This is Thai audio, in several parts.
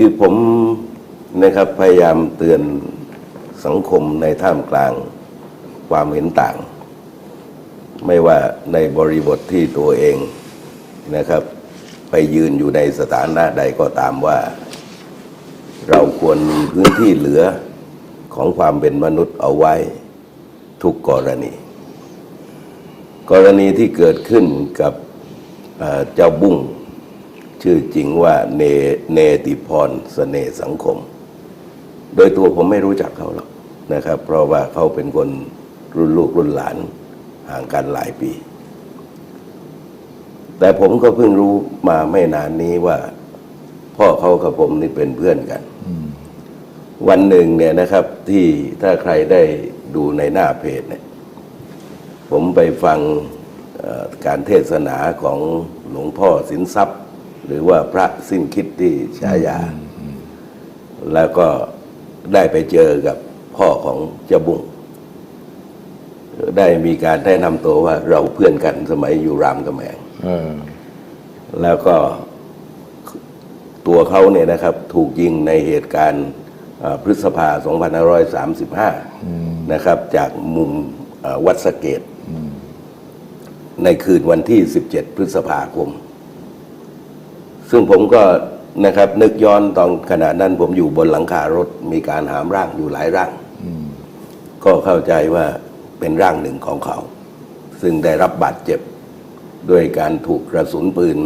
คือผมนะครับพยายามเตือนสังคมในท่ามกลางความเห็นต่าง ไม่ว่าในบริบทที่ตัวเองนะครับ ไปยืนอยู่ในสถานะใดก็ตามว่า เราควรมีพื้นที่เหลือของความเป็นมนุษย์เอาไว้ทุกกรณี กรณีที่เกิดขึ้นกับเจ้าบุ้ง ชื่อจริงว่าเนเนติพรเสน่ห์สังคม โดยตัวผมไม่รู้จักเขาหรอกนะครับ เพราะว่าเขาเป็นคนรุ่นลูกรุ่นหลานห่างกันหลายปี แต่ผมก็เพิ่งรู้มาไม่นานนี้ว่า พ่อเขากับผมนี่เป็นเพื่อนกัน วันหนึ่งเนี่ยนะครับที่ถ้าใครได้ดูในหน้าเพจเนี่ย ผมไปฟังการเทศนาของหลวงพ่อสินทรัพย์ หรือว่าพระสิ้นคิดที่ฉายา แล้วก็ได้ไปเจอกับพ่อของเจ้าบุ้งได้มีการแนะนำตัวว่าเราเพื่อนกันสมัยอยู่รามกำแหงเออแล้วก็ตัวเขาเนี่ยนะครับ ถูกยิงในเหตุการณ์เอ่อพฤษภา 2535 นะครับ จากมุมเอ่อวัดสะเกต ในคืนวันที่ 17 พฤษภาคม ซึ่งผมก็นะครับนึกย้อนตอนขณะนั้นผมอยู่บนหลังคารถมีการหามร่างอยู่หลายร่าง ก็เข้าใจว่าเป็นร่างหนึ่งของเขา ซึ่งได้รับบาดเจ็บด้วยการถูกกระสุนปืน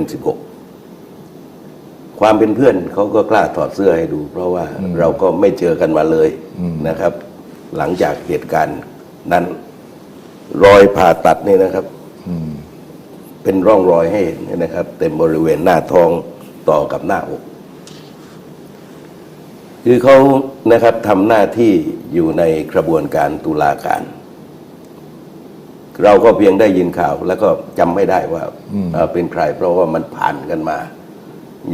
M16 ความเป็นเพื่อนเขาก็กล้าถอดเสื้อให้ดู เพราะว่าเราก็ไม่เจอกันมาเลยนะครับ หลังจากเหตุการณ์นั้น รอยผ่าตัดนี่นะครับ เป็นร่องรอยให้เห็นนะครับ เต็มบริเวณหน้าท้องต่อกับหน้าอก คือเขานะครับทำหน้าที่อยู่ในกระบวนการตุลาการ เราก็เพียงได้ยินข่าว แล้วก็จำไม่ได้ว่าเอ่อเป็นใคร เพราะว่ามันผ่านกันมา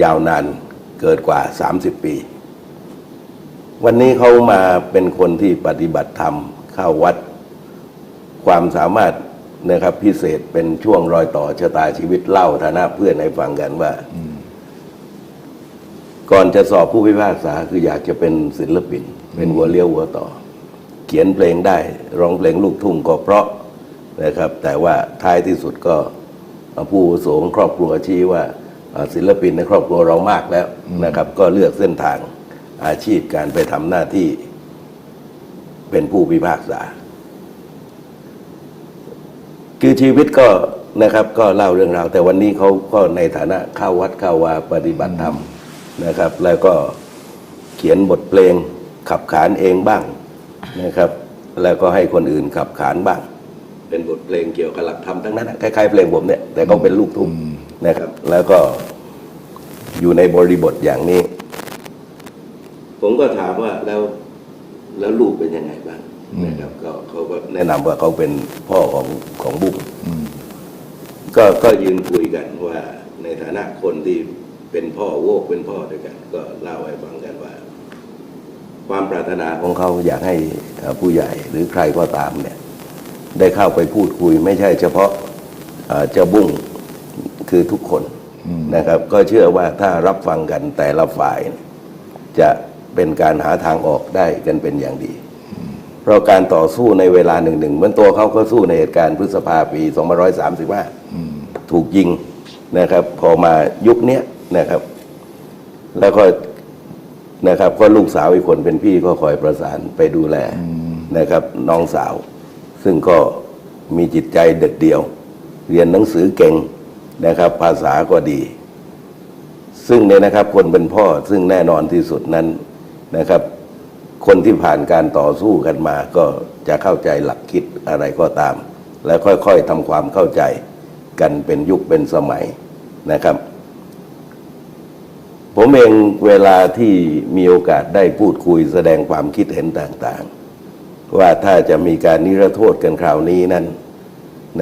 ยาวนานเกิดกว่า 30 ปี วันนี้เขามาเป็นคนที่ปฏิบัติธรรมเข้าวัดความสามารถ นะครับพิเศษเป็นช่วงรอยต่อชะตาชีวิตเล่าฐานะเพื่อนให้ฟังกันว่า ก่อนจะสอบผู้พิพากษาคืออยากจะเป็นศิลปิน เป็นหัวเลี้ยวหัวต่อ เขียนเพลงได้ร้องเพลงลูกทุ่งก็เพราะนะครับ แต่ว่าท้ายที่สุดก็ผู้อาวุโสของครอบครัวชี้ว่าเอ่อศิลปินในครอบครัวเรามากแล้วนะครับ ก็เลือกเส้นทางอาชีพการไปทำหน้าที่เป็นผู้พิพากษา คือชีวิตก็นะครับก็เล่าเรื่องราว แต่วันนี้เขาก็ในฐานะเข้าวัดเข้าวาปฏิบัติธรรมนะครับ แล้วก็เขียนบทเพลงขับขานเองบ้างนะครับ แล้วก็ให้คนอื่นขับขานบ้าง เป็นบทเพลงเกี่ยวกับหลักธรรมทั้งนั้นคล้ายๆเพลงผมเนี่ยแต่ก็เป็นลูกทุ่งนะครับ แล้วก็อยู่ในบริบทอย่างนี้ ผมก็ถามว่าแล้วแล้วลูกเป็นยังไงบ้าง นะครับก็เขาก็แนะนำว่าเขาเป็นพ่อของของบุ้งก็ก็ยืนคุยกันว่าในฐานะคนที่เป็นพ่อโวกเป็นพ่อด้วยกัน ก็เล่าให้ฟังกันว่า ความปรารถนาของเขาอยากให้เอ่อผู้ใหญ่หรือใครก็ตามเนี่ย ได้เข้าไปพูดคุย ไม่ใช่เฉพาะเอ่อเจ้าบุ้งคือทุกคนนะครับ ก็เชื่อว่าถ้ารับฟังกันแต่ละฝ่ายเนี่ยจะเป็นการหาทางออกได้กันเป็นอย่างดี เพราะการต่อสู้ในเวลาหนึ่งหนึ่งเหมือนตัวเขาก็สู้ในเหตุการณ์พฤษภาปี2535ถูกยิงนะครับ พอมายุคนี้นะครับ แล้วก็นะครับ ก็ลูกสาวอีกคนเป็นพี่ก็คอยประสานไปดูแลนะครับ น้องสาว ซึ่งก็มีจิตใจเด็ดเดี่ยว เรียนหนังสือเก่งนะครับ ภาษาก็ดี ซึ่งเนี่ยนะครับคนเป็นพ่อซึ่งแน่นอนที่สุดนั้นนะครับ คนที่ผ่านการต่อสู้กันมาก็จะเข้าใจหลักคิดอะไรก็ตาม แล้วค่อยๆทำความเข้าใจกันเป็นยุคเป็นสมัยนะครับ ผมเองเวลาที่มีโอกาสได้พูดคุยแสดงความคิดเห็นต่างๆ ว่าถ้าจะมีการนิรโทษกันคราวนี้นั้น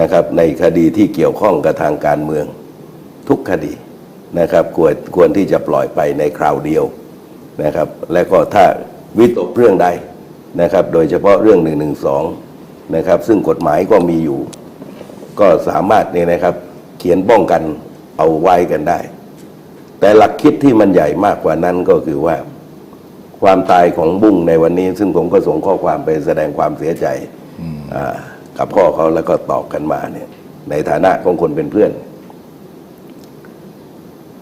นะครับ ในคดีที่เกี่ยวข้องกับทางการเมือง ทุกคดีนะครับควรควรที่จะปล่อยไปในคราวเดียวนะครับ และก็ถ้า วิตกเรื่องใดนะครับ โดยเฉพาะเรื่องหนึ่งหนึ่งสองนะครับ ซึ่งกฎหมายก็มีอยู่ ก็สามารถเนี่ยนะครับ เขียนป้องกันเอาไว้กันได้ แต่หลักคิดที่มันใหญ่มากกว่านั้นก็คือว่า ความตายของบุ้งในวันนี้ ซึ่งผมก็ส่งข้อความไปแสดงความเสียใจกับพ่อเขาแล้วก็ตอบกันมาเนี่ย ในฐานะของคนเป็นเพื่อน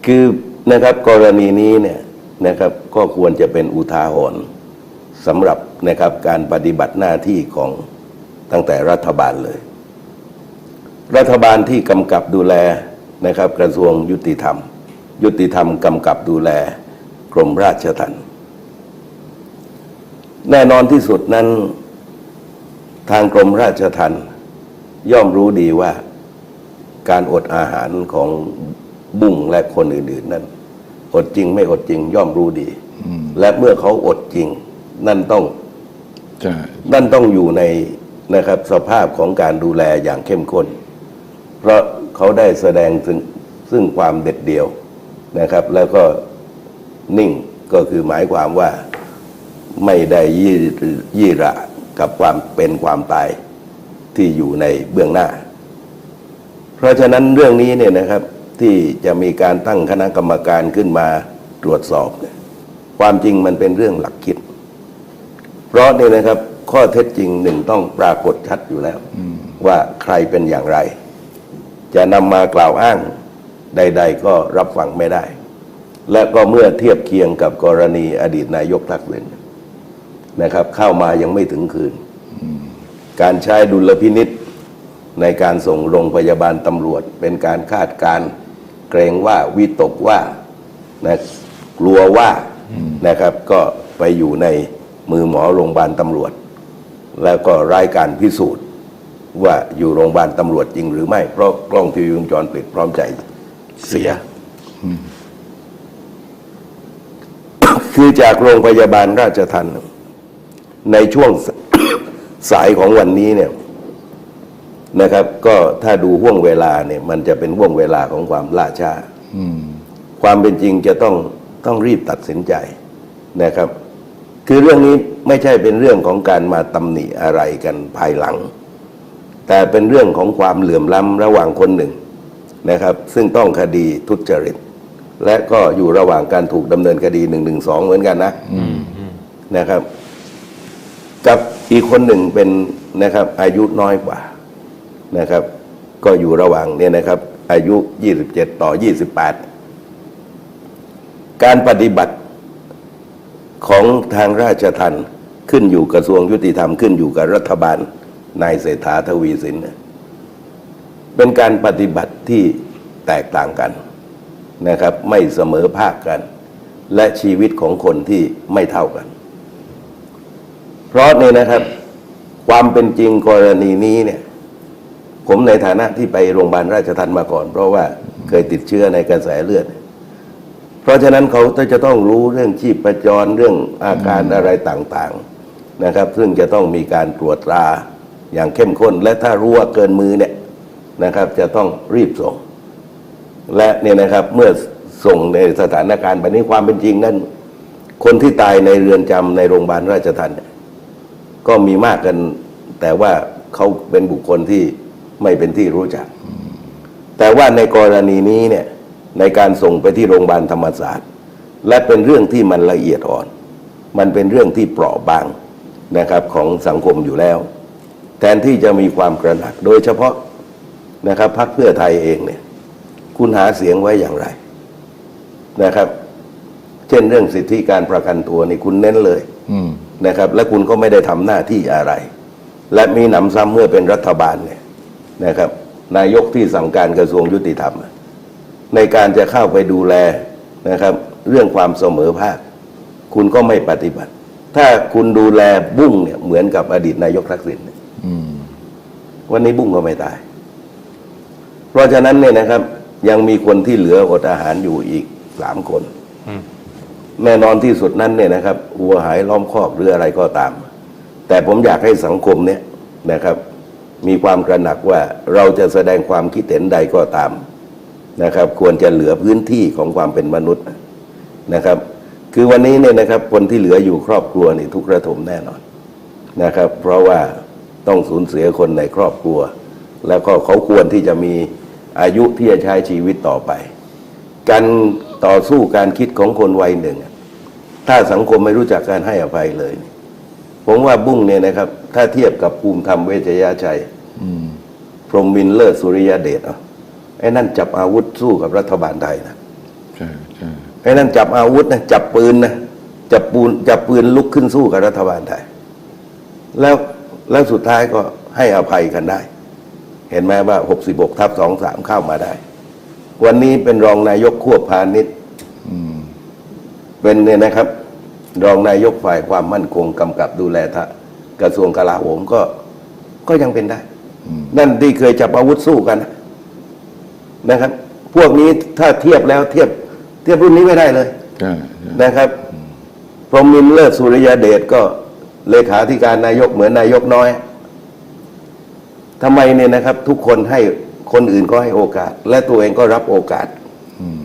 คือนะครับกรณีนี้เนี่ยนะครับ ก็ควรจะเป็นอุทาหรณ์ สำหรับนะครับการปฏิบัติหน้าที่ของตั้งแต่รัฐบาลเลย รัฐบาลที่กำกับดูแลนะครับกระทรวงยุติธรรม ยุติธรรมกำกับดูแลกรมราชทัณฑ์แน่นอนที่สุดนั้น ทางกรมราชทัณฑ์ย่อมรู้ดีว่าการอดอาหารของบุ้งและคนอื่น ๆ นั้น อดจริงไม่อดจริงย่อมรู้ดี และเมื่อเขาอดจริง นั่นต้องใช่นั่นต้องอยู่ในนะครับสภาพของการดูแลอย่างเข้มข้น เพราะเขาได้แสดงถึงซึ่งความเด็ดเดี่ยวนะครับ แล้วก็นิ่งก็คือหมายความว่าไม่ได้ยี่ยี่ระกับความเป็นความตายที่อยู่ในเบื้องหน้า เพราะฉะนั้นเรื่องนี้เนี่ยนะครับที่จะมีการตั้งคณะกรรมการขึ้นมาตรวจสอบเนี่ยความจริงมันเป็นเรื่องหลักคิด เพราะนี่นะครับ ข้อเท็จจริงหนึ่งต้องปรากฏชัดอยู่แล้วว่าใครเป็นอย่างไร จะนำมากล่าวอ้างใด ๆ ก็รับฟังไม่ได้ และก็เมื่อเทียบเคียงกับกรณีอดีตนายกทักษิณนะครับ เข้ามายังไม่ถึงคืน การใช้ดุลพินิษในการส่งโรงพยาบาลตำรวจ เป็นการคาดการเกรงว่าวิตกว่านะกลัวว่านะครับก็ไปอยู่ใน มือหมอโรงพยาบาลตำรวจ แล้วก็รายการพิสูจน์ว่าอยู่โรงพยาบาลตำรวจจริงหรือไม่ เพราะกล้องทีวีวงจรปิดพร้อมใจเสีย คือจากโรงพยาบาลราชทันในช่วงสายของวันนี้เนี่ยนะครับ ก็ถ้าดูห่วงเวลาเนี่ย มันจะเป็นห่วงเวลาของความล่าช้าความเป็นจริงจะต้องต้องรีบตัดสินใจนะครับ คือเรื่องนี้ไม่ใช่เป็นเรื่องของการมาตำหนิอะไรกันภายหลัง แต่เป็นเรื่องของความเหลื่อมล้ำระหว่างคนหนึ่งนะครับ ซึ่งต้องคดีทุจริต และก็อยู่ระหว่างการถูกดำเนินคดีหนึ่งหนึ่งสองเหมือนกันนะนะครับ กับอีกคนหนึ่งเป็นนะครับ อายุน้อยกว่านะครับ ก็อยู่ระหว่างเนี่ยนะครับ อายุ 27 ต่อ 28 การปฏิบัติ ของทางราชทันขึ้นอยู่กระทรวงยุติธรรมขึ้นอยู่กับรัฐบาลนายเศรษฐาทวีสินเนี่ยเป็นการปฏิบัติที่แตกต่างกันนะครับ ไม่เสมอภาคกัน และชีวิตของคนที่ไม่เท่ากัน เพราะเนี่ยนะครับ ความเป็นจริงกรณีนี้เนี่ยผมในฐานะที่ไปโรงพยาบาลราชทันมาก่อน เพราะว่าเคยติดเชื้อในกระแสเลือดเพราะฉะนั้นเขาจะต้องรู้เรื่องชีพจรเรื่องอาการอะไรต่างๆนะครับ ซึ่งจะต้องมีการตรวจตราอย่างเข้มข้น และถ้ารู้ว่าเกินมือเนี่ยนะครับ จะต้องรีบส่ง และเนี่ยนะครับเมื่อส่งในสถานการณ์แบบนี้ความเป็นจริงนั้นคนที่ตายในเรือนจำในโรงพยาบาลราชทันเนี่ยก็มีมากกัน แต่ว่าเขาเป็นบุคคลที่ไม่เป็นที่รู้จัก แต่ว่าในกรณีนี้เนี่ย ในการส่งไปที่โรงพยาบาลธรรมศาสตร์ และเป็นเรื่องที่มันละเอียดอ่อน มันเป็นเรื่องที่เปราะบางนะครับของสังคมอยู่แล้ว แทนที่จะมีความกระหนักโดยเฉพาะนะครับพรรคเพื่อไทยเองเนี่ยคุณหาเสียงไว้อย่างไรนะครับ เช่นเรื่องสิทธิการประกันตัวนี่คุณเน้นเลยอืมนะครับ และคุณก็ไม่ได้ทำหน้าที่อะไร และมีหนำซ้ำเมื่อเป็นรัฐบาลเนี่ยนะครับ นายกที่สั่งการกระทรวงยุติธรรม ในการจะเข้าไปดูแลนะครับ เรื่องความเสมอภาค คุณก็ไม่ปฏิบัติ ถ้าคุณดูแลบุ้งเนี่ยเหมือนกับอดีตนายกทักษิณเนี่ยอืมวันนี้บุ้งก็ไม่ตาย เพราะฉะนั้นเนี่ยนะครับ ยังมีคนที่เหลืออดอาหารอยู่อีกสามคนแน่นอนที่สุดนั้นเนี่ยนะครับวัวหายล้อมคอกหรืออะไรก็ตาม แต่ผมอยากให้สังคมเนี่ยนะครับ มีความกระหนักว่าเราจะแสดงความคิดเห็นใดก็ตาม นะครับ ควรจะเหลือพื้นที่ของความเป็นมนุษย์นะครับ คือวันนี้เนี่ยนะครับคนที่เหลืออยู่ครอบครัวนี่ทุกข์ระทมแน่นอนนะครับ เพราะว่าต้องสูญเสียคนในครอบครัว แล้วก็เขาควรที่จะมีอายุที่จะใช้ชีวิตต่อไป การต่อสู้การคิดของคนวัยหนึ่งอะถ้าสังคมไม่รู้จักการให้อภัยเลยเนี่ยผมว่าบุ้งเนี่ยนะครับ ถ้าเทียบกับภูมิธรรมเวชยชัยอืมพรหมมินทร์เลิศสุริยเดชอะ ไอ้นั่นจับอาวุธสู้กับรัฐบาลไทยนะใช่ใช่ไอ้นั่นจับอาวุธนะจับปืนนะจับปูนจับปืนลุกขึ้นสู้กับรัฐบาลไทยแล้วแล้วสุดท้ายก็ให้อภัยกันได้ เห็นไหมว่า 66ทับ23 เข้ามาได้ วันนี้เป็นรองนายกควบพาณิชย์อืมเป็นเนี่ยนะครับ รองนายกฝ่ายความมั่นคงกำกับดูแลทะกระทรวงกลาโหมก็ก็ยังเป็นได้ นั่นที่เคยจับอาวุธสู้กันนะ นะครับ พวกนี้ถ้าเทียบแล้วเทียบเทียบรุ่นนี้ไม่ได้เลยใช่ใช่นะครับ พรหมมินทร์เลิศสุริยเดชก็เลขาธิการนายกเหมือนนายกน้อยทำไมเนี่ยนะครับ ทุกคนให้คนอื่นก็ให้โอกาส และตัวเองก็รับโอกาสอืม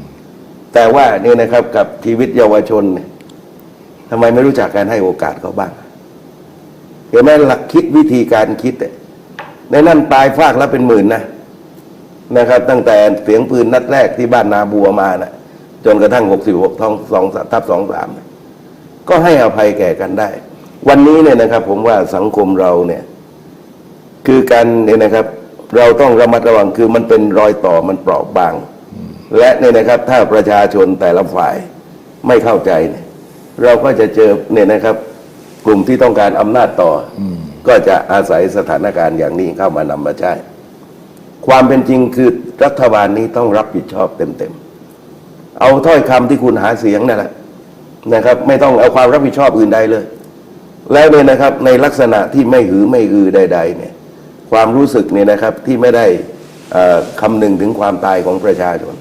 แต่แต่ว่านี่นะครับกับชีวิตเยาวชนเนี่ยทำไมไม่รู้จักการให้โอกาสเขาบ้างเห็นไหมหลักคิดวิธีการคิดเนี่ยในนั่นตายฟากแล้วเป็นหมื่นนะ นะครับ ตั้งแต่เสียงปืนนัดแรกที่บ้านนาบัวมานะจนกระทั่งหกสิบหกท้องสองทับสองสามก็ให้อภัยแก่กันได้ วันนี้เนี่ยนะครับ ผมว่าสังคมเราเนี่ย คือการเนี่ยนะครับ เราต้องระมัดระวังคือมันเป็นรอยต่อมันเปราะบาง และเนี่ยนะครับ ถ้าประชาชนแต่ละฝ่ายไม่เข้าใจเนี่ยเราก็จะเจอเนี่ยนะครับ กลุ่มที่ต้องการอำนาจต่ออก็จะอาศัยสถานการณ์อย่างนี้เข้ามานำมาใช้ ความเป็นจริงคือรัฐบาลนี้ต้องรับผิดชอบเต็มๆ เอาถ้อยคำที่คุณหาเสียงนั่นแหละนะครับ ไม่ต้องเอาความรับผิดชอบอื่นใดเลย แล้วเนี่ยนะครับในลักษณะที่ไม่หือไม่อือใด ๆ เนี่ย ความรู้สึกเนี่ยนะครับที่ไม่ได้เอ่อคำนึงถึงความตายของประชาชน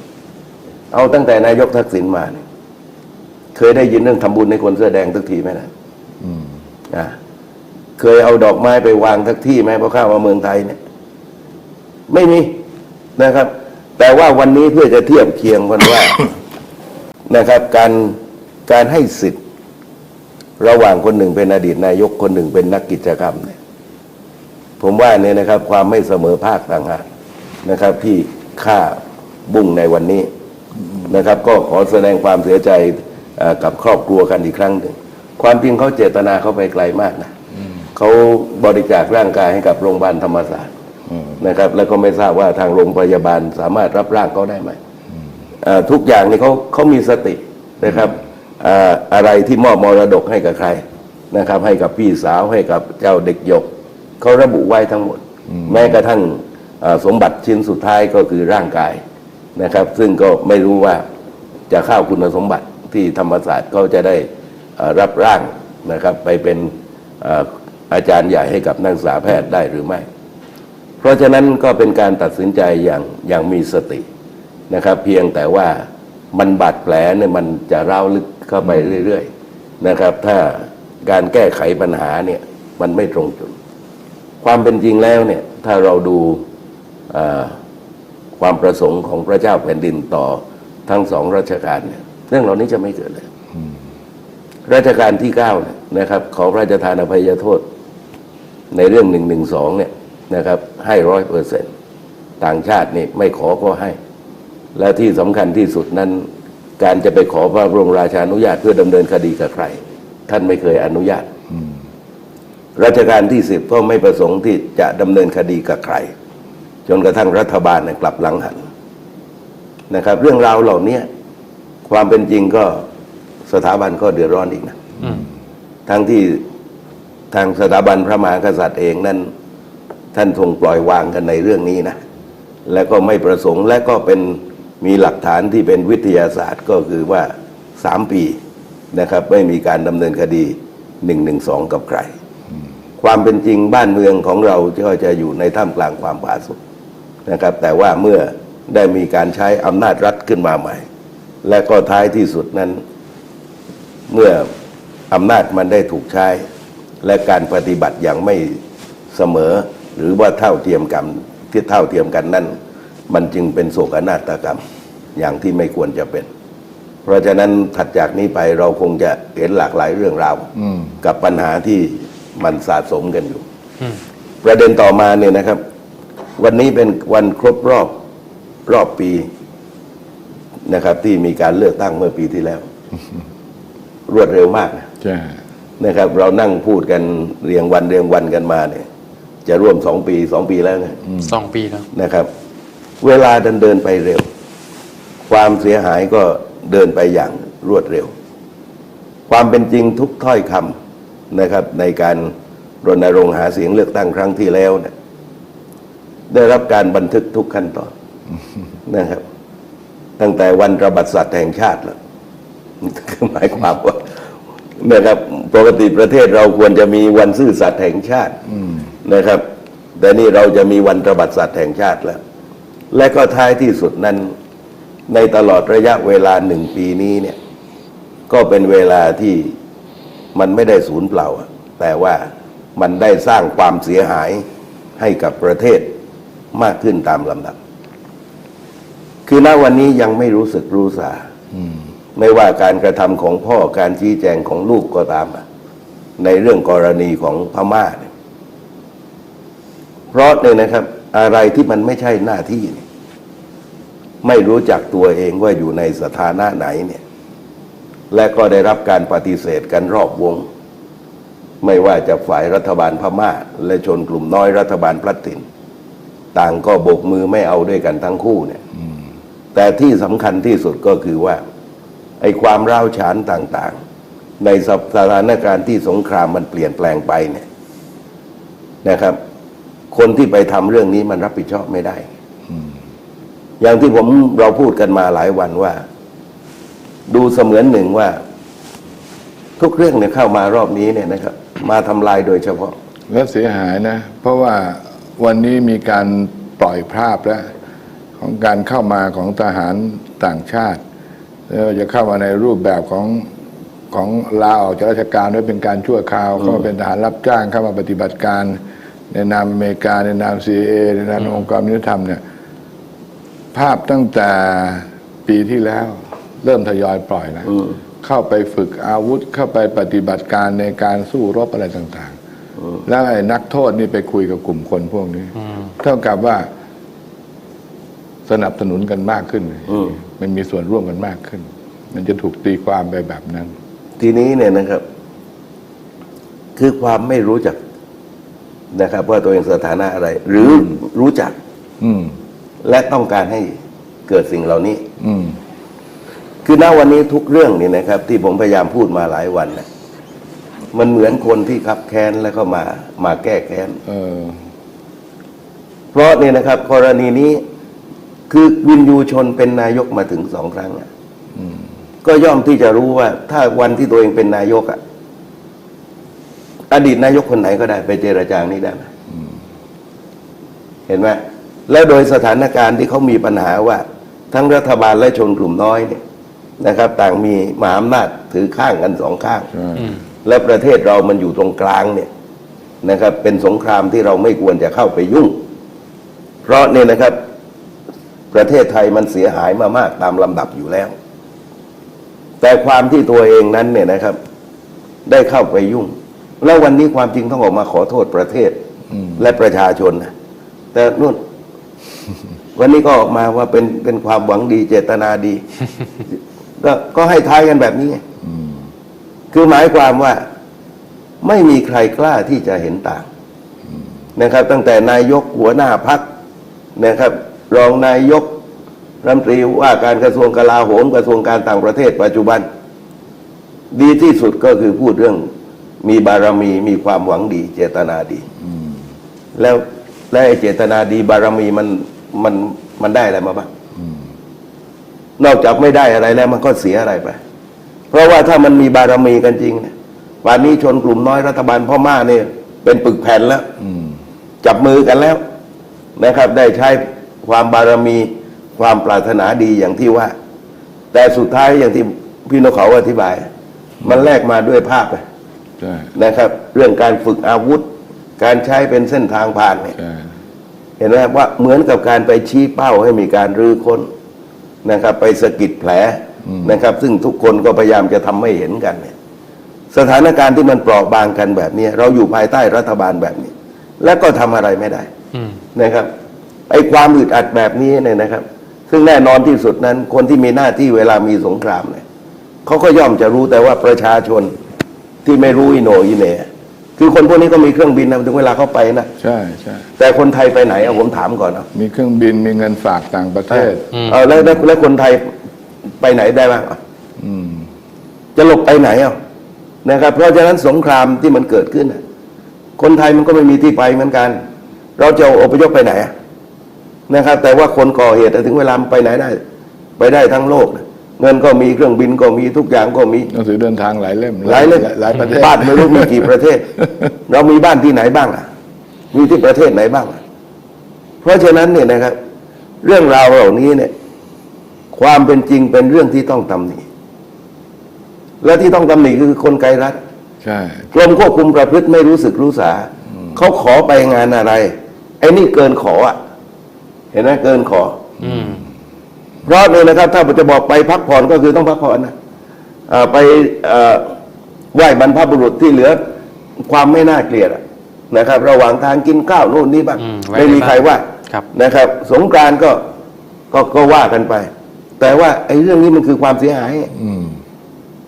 เอาตั้งแต่นายกทักษิณมาเนี่ยเคยได้ยินเรื่องทำบุญในคนเสื้อแดงทุกทีไหมนะอืมอะเคยเอาดอกไม้ไปวางทักที่ไหมเพราะเข้ามาเมืองไทยเนี่ย ไม่มีนะครับ แต่ว่าวันนี้เพื่อจะเทียบเคียงกันว่านะครับ การการให้สิทธิ์ ระหว่างคนหนึ่งเป็นอดีตนายกคนหนึ่งเป็นนักกิจกรรมเนี่ยผมว่าเนี่ยนะครับ ความไม่เสมอภาคต่างหากนะครับ ที่ฆ่าบุ้งในวันนี้นะครับ ก็ขอแสดงความเสียใจเอ่อกับครอบครัวกันอีกครั้งหนึ่งความจริงเขาเจตนาเขาไปไกลมากนะเขาบริจาคร่างกายให้กับโรงพยาบาลธรรมศาสตร์อืม นะครับ แล้วก็ไม่ทราบว่าทางโรงพยาบาลสามารถรับร่างเขาได้ไหมเอ่อทุกอย่างนี่เขาเขามีสตินะครับเอ่ออะไรที่มอบมรดกให้กับใครนะครับ ให้กับพี่สาวให้กับเจ้าเด็กหยกเขาระบุไว้ทั้งหมด แม้กระทั่งเอ่อสมบัติชิ้นสุดท้ายก็คือร่างกายนะครับ ซึ่งก็ไม่รู้ว่าจะเข้าคุณสมบัติที่ธรรมศาสตร์เขาจะได้เอ่อรับร่างนะครับ ไปเป็นเอ่ออาจารย์ใหญ่ให้กับนักศึกษาแพทย์ได้หรือไม่ เพราะฉะนั้นก็เป็นการตัดสินใจอย่างอย่างมีสตินะครับ เพียงแต่ว่ามันบาดแผลเนี่ยมันจะร้าลึกเข้าไปเรื่อยๆนะครับ ถ้าการแก้ไขปัญหาเนี่ยมันไม่ตรงจุด ความเป็นจริงแล้วเนี่ยถ้าเราดูความประสงค์ของพระเจ้าแผ่นดินต่อทั้งสองรัชกาลเนี่ยเรื่องเหล่านี้จะไม่เกิดเลยรัชกาลที่เก้าเนี่ยนะครับ ขอพระราชทานอภัยโทษ ในเรื่องหนึ่งหนึ่งสองเนี่ย นะครับ ให้ร้อยเปอร์เซ็นต่างชาตินี่ไม่ขอก็ให้ และที่สำคัญที่สุดนั้น การจะไปขอพระบรมราชานุญาตเพื่อดำเนินคดีกับใคร ท่านไม่เคยอนุญาตรัชกาลที่สิบก็ไม่ประสงค์ที่จะดำเนินคดีกับใคร จนกระทั่งรัฐบาลเนี่ยกลับหลังหันนะครับ เรื่องราวเหล่านี้ความเป็นจริงก็สถาบันก็เดือดร้อนอีกนะอืมทั้งที่ทางสถาบันพระมหากษัตริย์เองนั้น ท่านทรงปล่อยวางกันในเรื่องนี้นะ และก็ไม่ประสงค์และก็เป็นมีหลักฐานที่เป็นวิทยาศาสตร์ก็คือว่าสามปีนะครับ ไม่มีการดำเนินคดีหนึ่งหนึ่งสองกับใคร ความเป็นจริงบ้านเมืองของเราก็จะอยู่ในท่ามกลางความผาสุกนะครับ แต่ว่าเมื่อได้มีการใช้อำนาจรัฐขึ้นมาใหม่ และก็ท้ายที่สุดนั้น เมื่ออำนาจมันได้ถูกใช้ และการปฏิบัติอย่างไม่เสมอ หรือว่าเท่าเทียมกันที่เท่าเทียมกันนั้น มันจึงเป็นโศกนาฏกรรมอย่างที่ไม่ควรจะเป็น เพราะฉะนั้นถัดจากนี้ไปเราคงจะเห็นหลากหลายเรื่องราวอืมกับปัญหาที่มันสะสมกันอยู่อืมประเด็นต่อมาเนี่ยนะครับ วันนี้เป็นวันครบรอบรอบปีนะครับ ที่มีการเลือกตั้งเมื่อปีที่แล้ว รวดเร็วมากนะใช่นะครับ เรานั่งพูดกันเรียงวันเรียงวันกันมาเนี่ย จะร่วมสองปีสองปีแล้วเนี่ยสองปีแล้วนะครับ เวลาเดินเดินไปเร็ว ความเสียหายก็เดินไปอย่างรวดเร็ว ความเป็นจริงทุกถ้อยคำนะครับ ในการรณรงค์หาเสียงเลือกตั้งครั้งที่แล้วเนี่ยได้รับการบันทึกทุกขั้นตอนนะครับ ตั้งแต่วันระบาดสัตว์แห่งชาติแล้วคือหมายความว่านะครับปกติประเทศเราควรจะมีวันซื่อสัตย์แห่งชาติ นะครับ แต่นี่เราจะมีวันระบาดสัตว์แห่งชาติแล้ว และก็ท้ายที่สุดนั้น ในตลอดระยะเวลาหนึ่งปีนี้เนี่ย ก็เป็นเวลาที่มันไม่ได้สูญเปล่า แต่ว่ามันได้สร้างความเสียหายให้กับประเทศมากขึ้นตามลำดับ คือณวันนี้ยังไม่รู้สึกรู้สาไม่ว่าการกระทำของพ่อการชี้แจงของลูกก็ตาม ในเรื่องกรณีของพม่าเนี่ย เพราะเนี่ยนะครับ อะไรที่มันไม่ใช่หน้าที่เนี่ยไม่รู้จักตัวเองว่าอยู่ในสถานะไหนเนี่ย และก็ได้รับการปฏิเสธกันรอบวง ไม่ว่าจะฝ่ายรัฐบาลพม่า และชนกลุ่มน้อยรัฐบาลพลัดถิ่น ต่างก็โบกมือไม่เอาด้วยกันทั้งคู่เนี่ยแต่ที่สำคัญที่สุดก็คือว่า ไอ้ความร้าวฉานต่างๆ ในสถานการณ์ที่สงครามมันเปลี่ยนแปลงไปเนี่ยนะครับ คนที่ไปทำเรื่องนี้มันรับผิดชอบไม่ได้อย่างที่ผมเราพูดกันมาหลายวันว่า ดูเสมือนหนึ่งว่า ทุกเรื่องเนี่ยเข้ามารอบนี้เนี่ยนะครับ มาทำลายโดยเฉพาะ แล้วเสียหายนะ เพราะว่าวันนี้มีการปล่อยภาพแล้วของการเข้ามาของทหารต่างชาติแล้วจะเข้ามาในรูปแบบของของลาออกจากราชการด้วยเป็นการชั่วคราวเข้ามาเป็นทหารรับจ้างเข้ามาปฏิบัติการ ในนามอเมริกา ในนาม CIA ในนามองค์กรมนุษยธรรมเนี่ยภาพตั้งแต่ปีที่แล้ว เริ่มทยอยปล่อยแล้วอืมเข้าไปฝึกอาวุธเข้าไปปฏิบัติการในการสู้รบอะไรต่าง ๆ แล้วไอ้นักโทษนี่ไปคุยกับกลุ่มคนพวกนี้ เท่ากับว่าสนับสนุนกันมากขึ้นอืมมันมีส่วนร่วมกันมากขึ้น มันจะถูกตีความไปแบบนั้น ทีนี้เนี่ยนะครับ คือความไม่รู้จัก นะครับ ว่าตัวเองสถานะอะไร หรือรู้จักอืม และต้องการให้เกิดสิ่งเหล่านี้ อืม คือณวันนี้ทุกเรื่องนี่นะครับ ที่ผมพยายามพูดมาหลายวันนะมันเหมือนคนที่ขับแค้นแล้วก็มามาแก้แค้น เออ เพราะเนี่ยนะครับ กรณีนี้คือวินยูชนเป็นนายกมาถึงสองครั้งอะก็ย่อมที่จะรู้ว่า ถ้าวันที่ตัวเองเป็นนายกอะ อดีตนายกคนไหนก็ได้ไปเจรจานี้ได้ไหมเห็นไหมแล้วโดยสถานการณ์ที่เขามีปัญหาว่า ทั้งรัฐบาลและชนกลุ่มน้อยเนี่ยนะครับ ต่างมีมหาอำนาจถือข้างกันสองข้างใช่และประเทศเรามันอยู่ตรงกลางเนี่ยนะครับ เป็นสงครามที่เราไม่ควรจะเข้าไปยุ่ง เพราะเนี่ยนะครับ ประเทศไทยมันเสียหายมามากตามลำดับอยู่แล้ว แต่ความที่ตัวเองนั้นเนี่ยนะครับ ได้เข้าไปยุ่ง แล้ววันนี้ความจริงต้องออกมาขอโทษประเทศและประชาชนนะแต่นู่น วันนี้ก็ออกมาว่าเป็นเป็นความหวังดีเจตนาดี ก็ก็ให้ท้ายกันแบบนี้ไงคือหมายความว่าไม่มีใครกล้าที่จะเห็นต่างนะครับ ตั้งแต่นายกหัวหน้าพักนะครับ รองนายกรัฐมนตรีว่าการกระทรวงกลาโหมกระทรวงการต่างประเทศปัจจุบัน ดีที่สุดก็คือพูดเรื่อง มีบารมีมีความหวังดี เจตนาดีแล้วและไอ้เจตนาดีบารมีมันมันมันได้อะไรมาบ้างนอกจากไม่ได้อะไรแล้วมันก็เสียอะไรไป เพราะว่าถ้ามันมีบารมีกันจริงเนี่ยวันนี้ชนกลุ่มน้อยรัฐบาลพ่อม่าเนี่ย เป็นปึกแผ่นแล้วอืมจับมือกันแล้วนะครับ ได้ใช้ความบารมีความปรารถนาดีอย่างที่ว่า แต่สุดท้ายอย่างที่พี่นกเขาอธิบาย มันแลกมาด้วยภาพใช่ นะครับ เรื่องการฝึกอาวุธ การใช้เป็นเส้นทางผ่านเนี่ยใช่เห็นไหมครับว่าเหมือนกับการไปชี้เป้าให้มีการรื้อค้นนะครับ ไปสะกิดแผลนะครับ ซึ่งทุกคนก็พยายามจะทำให้เห็นกันเนี่ยสถานการณ์ที่มันเปราะบางกันแบบนี้เราอยู่ภายใต้รัฐบาลแบบนี้ และก็ทำอะไรไม่ได้อืมนะครับไอ้ความอึดอัดแบบนี้เนี่ยนะครับสซึ่งแน่นอนที่สุดนั้น คนที่มีหน้าที่เวลามีสงครามเนี่ยเขาก็ย่อมจะรู้แต่ว่าประชาชน ที่ไม่รู้อิโหนอิเหน่คือคนพวกนี้ก็มีเครื่องบินนะถึงเวลาเขาไปนะใช่ใช่แต่คนไทยไปไหนเอาผมถามก่อนเอามีเครื่องบินมีเงินฝากต่างประเทศเอาแล้วแล้วแล้วคนไทยไปไหนได้บ้างอะอืมจะหลบไปไหนอะนะครับ เพราะฉะนั้นสงครามที่มันเกิดขึ้นน่ะคนไทยมันก็ไม่มีที่ไปเหมือนกัน เราจะอพยพไปไหนอะนะครับ แต่ว่าคนก่อเหตุถึงเวลามันไปไหนได้ ไปได้ทั้งโลกนะ เงินก็มีเครื่องบินก็มีทุกอย่างก็มีหนังสือเดินทางหลายเล่มหลายเล่มหลายประเทศบ้านไม่รู้มีกี่ประเทศ เรามีบ้านที่ไหนบ้างล่ะ มีที่ประเทศไหนบ้างล่ะเพราะฉะนั้นเนี่ยนะครับ เรื่องราวเหล่านี้เนี่ย ความเป็นจริงเป็นเรื่องที่ต้องตำหนิและที่ต้องตำหนิคือคนไกลรัฐใช่กรมควบคุมประพฤติไม่รู้สึกรู้สาเขาขอไปงานอะไรไอ้นี่เกินขออะ เห็นไหมเกินขอ อืม เพราะเนี่ยนะครับ ถ้าจะบอกไปพักผ่อนก็คือต้องพักผ่อนนะอ่าไปเอ่อไหว้บรรพบุรุษที่เหลือความไม่น่าเกลียดอะนะครับ ระหว่างทางกินข้าวโน่นนี่บ้างอืมไว้ไม่มีใครว่าครับนะครับ สงกรานต์ก็ก็ก็ว่ากันไป แต่ว่าไอ้เรื่องนี้มันคือความเสียหายอืม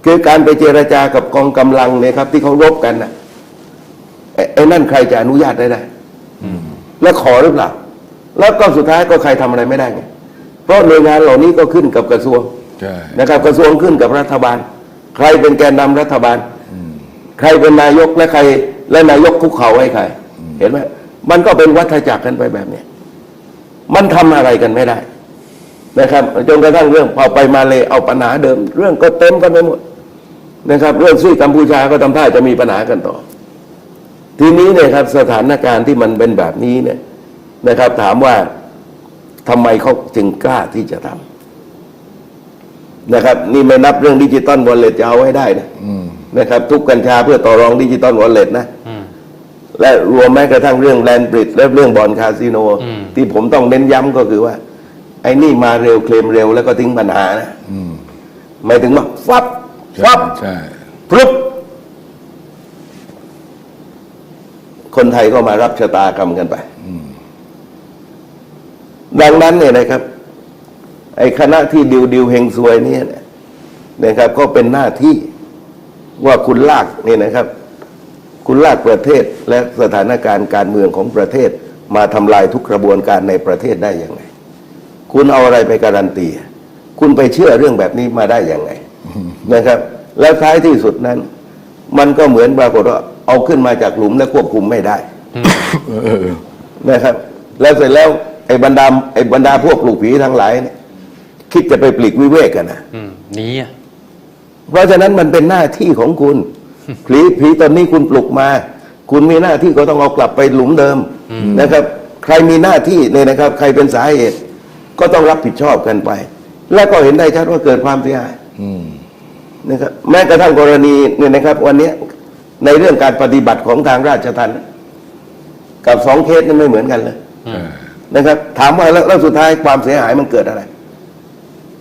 คือการไปเจรจากับกองกำลังเนี่ยครับ ที่เขารบกันนะไอ้ไอ้นั่นใครจะอนุญาตได้ได้แล้วขอหรือเปล่าแล้วก็สุดท้ายก็ใครทำอะไรไม่ได้ไง เพราะหน่วยงานเหล่านี้ก็ขึ้นกับกระทรวงใช่นะครับ กระทรวงขึ้นกับรัฐบาล ใครเป็นแกนนำรัฐบาล ใครเป็นนายกและใคร และนายกคุกเข่าให้ใคร เห็นไหมมันก็เป็นวัฏจักรกันไปแบบเนี้ยมันทำอะไรกันไม่ได้นะครับจนกระทั่งเรื่องพอไปมาเลยเอาปัญหาเดิม เรื่องก็เต็มกันไปหมดนะครับ เรื่องซุยกัมพูชาก็ทำท่าจะมีปัญหากันต่อ ทีนี้เนี่ยครับสถานการณ์ที่มันเป็นแบบนี้เนี่ยนะครับ ถามว่า ทำไมเขาจึงกล้าที่จะทำนะครับ นี่ไม่นับเรื่องดิจิตอลวอลเล็ตจะเอาให้ได้นะอืมนะครับ ทุกกัญชาเพื่อต่อรองดิจิตอลวอลเล็ตนะอืมและรวมแม้กระทั่งเรื่องแลนบริดและเรื่องบอลคาสิโนอืมที่ผมต้องเน้นย้ำก็คือว่า ไอ้นี่มาเร็วเคลมเร็วแล้วก็ทิ้งปัญหานะอืมหมายถึงว่าฟับใช่ฟับใช่พลุบคนไทยก็มารับชะตากรรมกันไป ดังนั้นเนี่ยนะครับ ไอ้คณะที่ดิวดิวเฮงซวยเนี่ยนะครับ ก็เป็นหน้าที่ว่าคุณลากเนี่ยนะครับ คุณลากประเทศและสถานการณ์การเมืองของประเทศ มาทำลายทุกกระบวนการในประเทศได้ยังไง คุณเอาอะไรไปการันตี คุณไปเชื่อเรื่องแบบนี้มาได้ยังไงนะครับ แล้วท้ายที่สุดนั้น มันก็เหมือนปรากฏว่าเอาขึ้นมาจากหลุมและควบคุมไม่ได้เออนะครับ แล้วเสร็จแล้ว ไอ้บรรดาไอ้บรรดาพวกปลูกผีทั้งหลายเนี่ยคิดจะไปปลีกวิเวกกันนะอืมหนี้อะเพราะฉะนั้นมันเป็นหน้าที่ของคุณผีผีตอนนี้คุณปลุกมา คุณมีหน้าที่ก็ต้องเอากลับไปหลุมเดิมนะครับ ใครมีหน้าที่เนี่ยนะครับ ใครเป็นสาเหตุ ก็ต้องรับผิดชอบกันไป แล้วก็เห็นได้ชัดว่าเกิดความเสียหายอืมนะครับ แม้กระทั่งกรณีเนี่ยนะครับ วันเนี้ยในเรื่องการปฏิบัติของทางราชทัณฑ์กับสองเคสนั้นไม่เหมือนกันเลยใช่ นะครับถามว่าแล้วแล้วสุดท้ายความเสียหายมันเกิดอะไร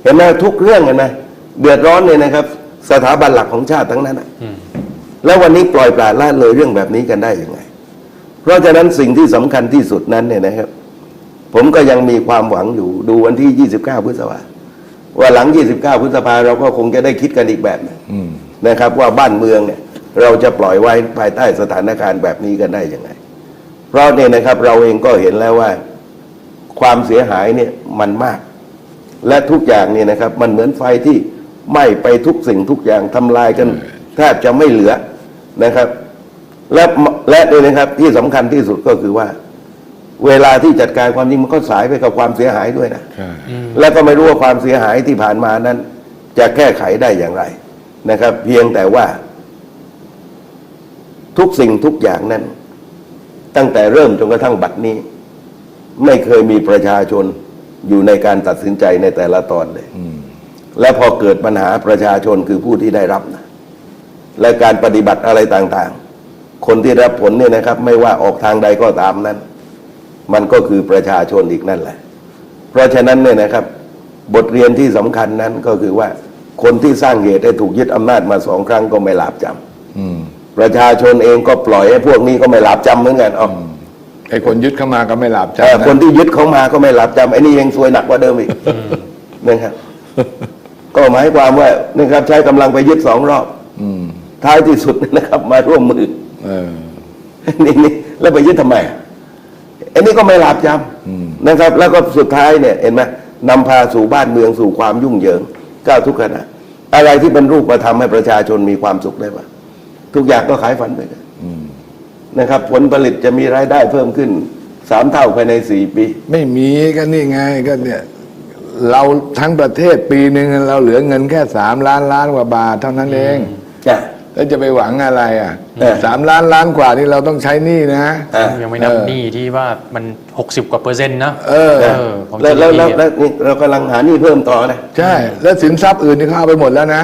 เห็นไหมทุกเรื่องเห็นไหมเดือดร้อนเนี่ยนะครับ สถาบันหลักของชาติทั้งนั้นอะอืมแล้ววันนี้ปล่อยปละละเลยเรื่องแบบนี้กันได้ยังไง เพราะฉะนั้นสิ่งที่สำคัญที่สุดนั้นเนี่ยนะครับ ผมก็ยังมีความหวังอยู่ดูวันที่ 29 พฤษภาว่าหลัง 29 พฤษภาเราก็คงจะได้คิดกันอีกแบบหนึงอืมนะครับ ว่าบ้านเมืองเนี่ย เราจะปล่อยไว้ภายใต้สถานการณ์แบบนี้กันได้ยังไง เพราะเนี่ยนะครับ เราเองก็เห็นแล้วว่า ความเสียหายเนี่ยมันมาก และทุกอย่างเนี่ยนะครับ มันเหมือนไฟที่ไหม้ไปทุกสิ่งทุกอย่างทำลายกันแทบจะไม่เหลือนะครับ และและเนี่ยนะครับที่สำคัญที่สุดก็คือว่า เวลาที่จัดการความจริงมันก็สายไปกับความเสียหายด้วยนะใช่แล้วก็ไม่รู้ว่าความเสียหายที่ผ่านมานั้น จะแก้ไขได้อย่างไรนะครับ เพียงแต่ว่า ทุกสิ่งทุกอย่างนั้น ตั้งแต่เริ่มจนกระทั่งบัดนี้ ไม่เคยมีประชาชนอยู่ในการตัดสินใจในแต่ละตอนเลยอืมและพอเกิดปัญหาประชาชนคือผู้ที่ได้รับนะและการปฏิบัติอะไรต่างๆ คนที่รับผลเนี่ยนะครับ ไม่ว่าออกทางใดก็ตามนั้น มันก็คือประชาชนอีกนั่นแหละ เพราะฉะนั้นเนี่ยนะครับ บทเรียนที่สำคัญนั้นก็คือว่าคนที่สร้างเหตุให้ถูกยึดอำนาจมาสองครั้งก็ไม่หลาบจำอืมประชาชนเองก็ปล่อยให้พวกนี้ก็ไม่หลาบจำเหมือนกันอ๋อไออ้คนยึดเข้ามาก็ไม่หลับเอ่อจำนะคนที่ยึดเขามาก็ไม่หลับจำไอ้นี่ยังซวยหนักกว่าเดิมอีกนะครับ ก็หมายความว่านะครับ ใช้กำลังไปยึดสองรอบ อืมท้ายที่สุดนะครับ มาร่วมมือเออนี่นี่แล้วไปยึดทำไมไอ้นี่ก็ไม่หลับจอืมำนะครับ แล้วก็สุดท้ายเนี่ยเห็นไหมนำพาสู่บ้านเมืองสู่ความยุ่งเหยิงก้าวทุกขณะอะไรที่เป็นรูปธรรมให้ประชาชนมีความสุขได้ปะทุกอย่างก็ขายฝันไปกันอืม นะครับ ผลผลิตจะมีรายได้เพิ่มขึ้นสามเท่าภายในสี่ปี ไม่มีก็นี่ไงก็เนี่ยเราทั้งประเทศปีหนึ่งเราเหลือเงินแค่สามล้านล้านกว่าบาทเท่านั้นเองจ้ะแล้วจะไปหวังอะไรอะเออสามล้านล้านกว่านี่เราต้องใช้หนี้นะอะยังไม่นับเออหนี้ที่ว่ามัน60กว่าเปอร์เซ็นต์นะเออเออของแล้วแล้ว GDP แล้วอะแล้วนี่เรากำลังหาหนี้เพิ่มต่อนะใช่ แล้วสินทรัพย์อื่นที่เขาเอาไปหมดแล้วนะ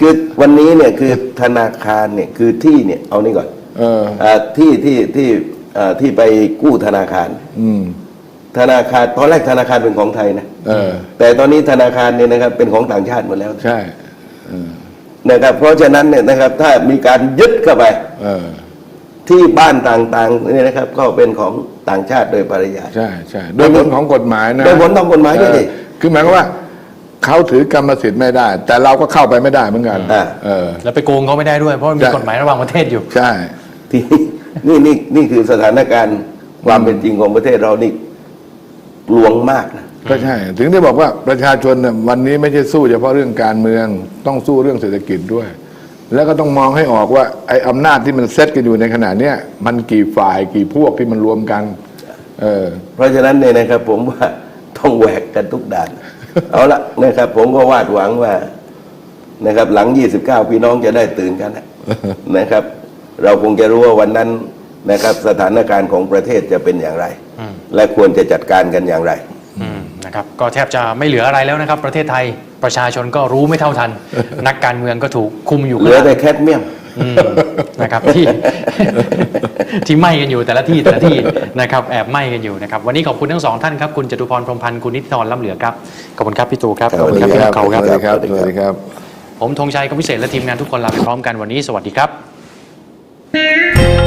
คือวันนี้เนี่ยคือธนาคารเนี่ยคือที่เนี่ยเอานี่ก่อน เอออ่าที่ที่ที่อ่าที่ไปกู้ธนาคาร อืมธนาคารตอนแรกธนาคารเป็นของไทยนะ เออ แต่ตอนนี้ธนาคารเนี่ยนะครับเป็นของต่างชาติหมดแล้วใช่เออนะครับ เพราะฉะนั้นเนี่ยนะครับถ้ามีการยึดเข้าไปเออ ที่บ้านต่างๆเนี่ยนะครับก็เป็นของต่างชาติโดยปริยาย ใช่ใช่โดยผลของกฎหมายนะโดยผลของกฎหมายด้วยดิเออคือหมายความว่าเขาถือกรรมสิทธิ์ไม่ได้ แต่เราก็เข้าไปไม่ได้เหมือนกันอ่า เออ แล้วไปโกงเขาไม่ได้ด้วย เพราะมันมีใช่ กฎหมายระหว่างประเทศอยู่ ใช่ ที่นี่นี่นี่คือสถานการณ์ความเป็นจริงของประเทศเรานี่ลวงมากนะ ก็ใช่ ถึงได้บอกว่าประชาชนน่ะวันนี้ไม่ใช่สู้เฉพาะเรื่องการเมือง ต้องสู้เรื่องเศรษฐกิจด้วย แล้วก็ต้องมองให้ออกว่าไอ้อำนาจที่มันเซตกันอยู่ในขณะเนี้ยมันกี่ฝ่ายกี่พวกที่มันรวมกัน เออ เพราะฉะนั้นเนี่ยนะครับ ผมว่าต้องแหวกกันทุกด่าน เอาละนะครับ ผมก็วาดหวังว่านะครับ หลัง 29 พี่น้องจะได้ตื่นกันนะนะครับ เราคงจะรู้ว่าวันนั้นนะครับสถานการณ์ของประเทศจะเป็นอย่างไรอืมและควรจะจัดการกันอย่างไรอืมนะครับก็แทบจะไม่เหลืออะไรแล้วนะครับ ประเทศไทยประชาชนก็รู้ไม่เท่าทัน นักการเมืองก็ถูกคุมอยู่เหลือข้างหแต่ลังแคดเมียมอืมนะครับที่ที่ไหม้กันอยู่แต่ละที่แต่ละที่นะครับแอบไหม้กันอยู่นะครับ วันนี้ขอบคุณทั้งสองท่านครับ คุณจตุพรพรหมพันธ์คุณนิติธรล้ำเหลือครับขอบคุณครับพี่ตูครับครับขอบคุณครับพี่นักเขาสครับวัสดีครับสวัสดีครับ ผมธงชัยกบพิเศษและทีมงานทุกคนลาไปพร้อมกันวันนี้สวัสดีครับ Thank you.